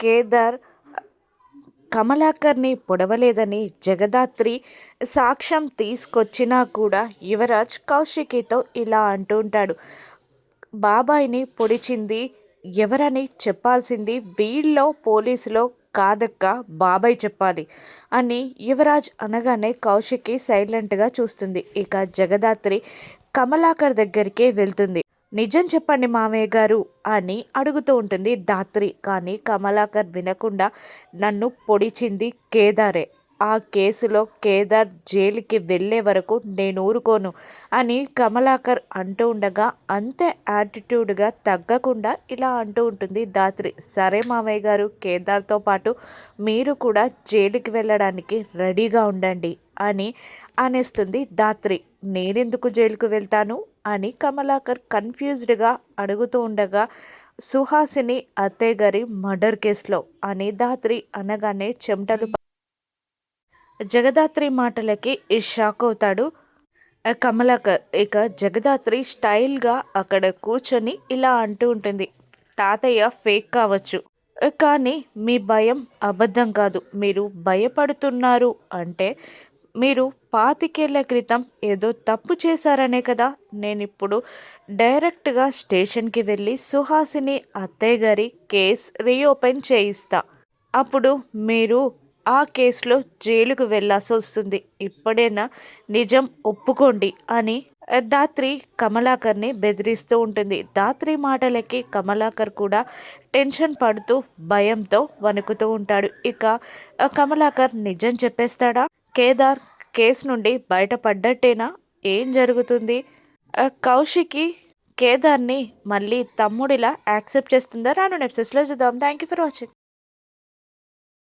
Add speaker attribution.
Speaker 1: కేదార్ కమలాకర్ని పొడవలేదని జగదాత్రి సాక్ష్యం తీసుకొచ్చినా కూడా యువరాజ్ కౌశికితో ఇలా అంటుంటాడు బాబాయిని పొడిచింది ఎవరని చెప్పాల్సింది వీళ్ళలో పోలీసులో కాదక్క బాబాయ్ చెప్పాలి అని యువరాజ్ అనగానే కౌశికి సైలెంట్గా చూస్తుంది. ఇక జగదాత్రి కమలాకర్ దగ్గరికే వెళ్తుంది. నిజం చెప్పండి మామయ్య గారు అని అడుగుతూ ఉంటుంది దాత్రి కానీ కమలాకర్ వినకుండా నన్ను పొడిచింది కేదారే. ఆ కేసులో కేదార్ జైలుకి వెళ్ళే వరకు నేను ఊరుకోను అని కమలాకర్ అంటూ ఉండగా అంతే యాటిట్యూడ్గా తగ్గకుండా ఇలా అంటూ ఉంటుంది దాత్రి సరే మామయ్య గారు కేదార్తో పాటు మీరు కూడా జైలుకి వెళ్ళడానికి రెడీగా ఉండండి అని అనేస్తుంది. దాత్రి నేనెందుకు జైలుకు వెళ్తాను? అని కమలాకర్ కన్ఫ్యూజ్డ్గా అడుగుతూ ఉండగా సుహాసిని అత్తయ్య గారి మర్డర్ కేసులో అని దాత్రి అనగానే చెమటలు జగదాత్రి మాటలకి షాక్ అవుతాడు. కమలాకర్ ఇక జగదాత్రి స్టైల్గా అక్కడ కూర్చొని ఇలా అంటూ ఉంటుంది. తాతయ్య ఫేక్ కావచ్చు. కానీ మీ భయం అబద్ధం కాదు. మీరు భయపడుతున్నారు అంటే మీరు పాతికేళ్ళ క్రితం ఏదో తప్పు చేశారనే కదా? నేను ఇప్పుడు డైరెక్ట్గా స్టేషన్కి వెళ్ళి సుహాసిని అత్తయ్య గారి కేస్ రీఓపెన్ చేయిస్తా. అప్పుడు మీరు ఆ కేసులో జైలుకు వెళ్ళాల్సి వస్తుంది. ఇప్పుడైనా? నిజం ఒప్పుకోండి అని దాత్రి కమలాకర్ని బెదిరిస్తూ ఉంటుంది. దాత్రి మాటలకి కమలాకర్ కూడా టెన్షన్ పడుతూ భయంతో వణుకుతూ ఉంటాడు. ఇక కమలాకర్ నిజం చెప్పేస్తాడా? కేదార్ కేసు నుండి బయటపడ్డట్టేనా? ఏం జరుగుతుంది? కౌశికి కేదార్ని మళ్ళీ తమ్ముడిలా యాక్సెప్ట్ చేస్తుందా? రాను నెప్సెస్లో చూద్దాం. Thank you for watching